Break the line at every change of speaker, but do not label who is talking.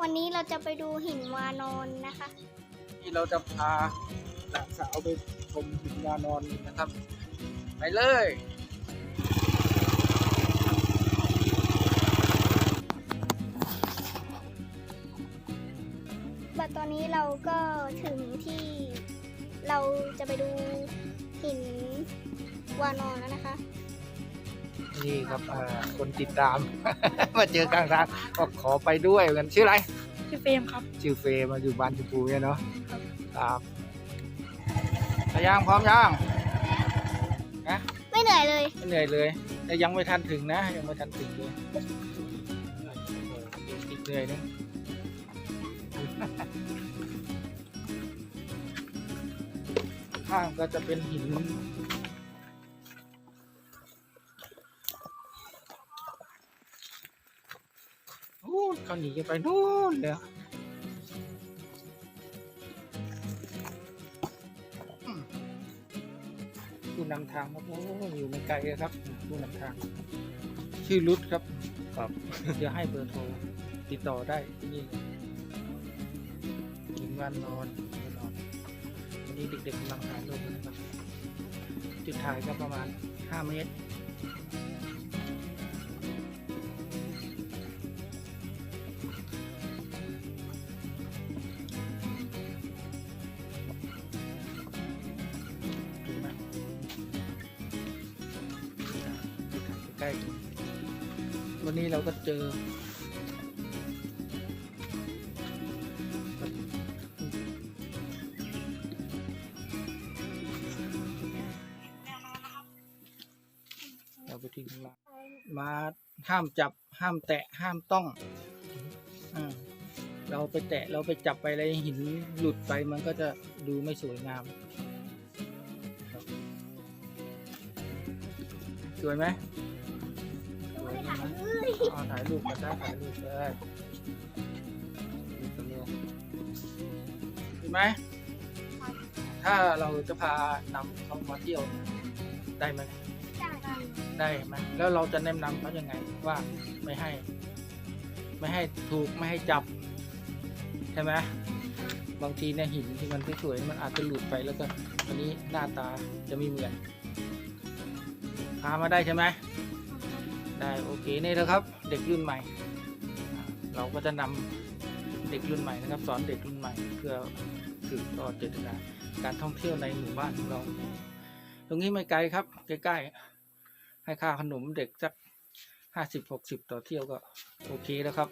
วันนี้เราจะไปดูหินวานอนนะคะ
ที่เราจะพาหลานสาวไปชมหินวานอนนะครับ ไปเลย
บัดตอนนี้เราก็ถึงที่เราจะไปดูหินวานอนแล้วนะคะ
นี่ครับอ่าคนติดตาม มาเจอกลางทางก็ขอไปด้วยเหมือนกันชื่ออะไร
ชื่อเฟรมครับ
ชื่อเฟย์มาอยู่บ้านชมพูเนี่ยเนาะครับพยางพร้อมยังนะ
ไม่เหนื่อยเลย
ไม่เหนื่อยเลย แต่ยังไม่ทันถึงนะ ยังไม่ทันถึงเลยอีกเหนื่อยนึงข้างก็จะเป็นหิน โอ้ยเขาหนีกันไปนู่นเลยอะอืมผู้นำทางครับโอ้ยอยู่ไม่ไกลเลยครับผู้นำทาง ชื่อรุดครับ ครับเดี๋ยวให้เบอร์โทรติดต่อได้ที่นี่ถึงวันนอนวันนอนวันนี้เด็กๆกำลังถ่ายรูปกันนะครับ จุดถ่ายก็ประมาณ 5 เมตร ใกล้ๆวันนี้เราก็เจอเราไปทิ้งข้างล่างมาห้ามจับห้ามแตะห้ามต้องอเราไปแตะเราไปจับไปอะไรหินหลุดไปมันก็จะดูไม่สวยงาม สวยไหม สวยใช่ไหมเอาถ่ายรูปกันได้ถ่ายรูปเลยรูปกันเลยเห็นไหม ถ้าเราจะพานำเขามาเที่ยวได้ไหม ได้ไหมแล้วเราจะแนะนำเขายังไงว่าไม่ให้ ไม่ให้ถูกไม่ให้จับ ใช่ไหมบางทีเนี่ยหินที่มันสวยๆมันอาจจะหลุดไปแล้วก็อันนี้หน้าตาจะไม่เหมือนพามาได้ใช่ไหม ได้โอเคนี่นะครับเด็กรุ่นใหม่ เราก็จะนำเด็กรุ่นใหม่นะครับ สอนเด็กรุ่นใหม่ เพื่อสืบต่อเจตนาการท่องเที่ยวในหมู่บ้านของเรา ตรงนี้ไม่ไกลครับ ใกล้ๆให้ค่าขนมเด็กสักห้าสิบหกสิบต่อเที่ยวก็โอเคแล้วครับ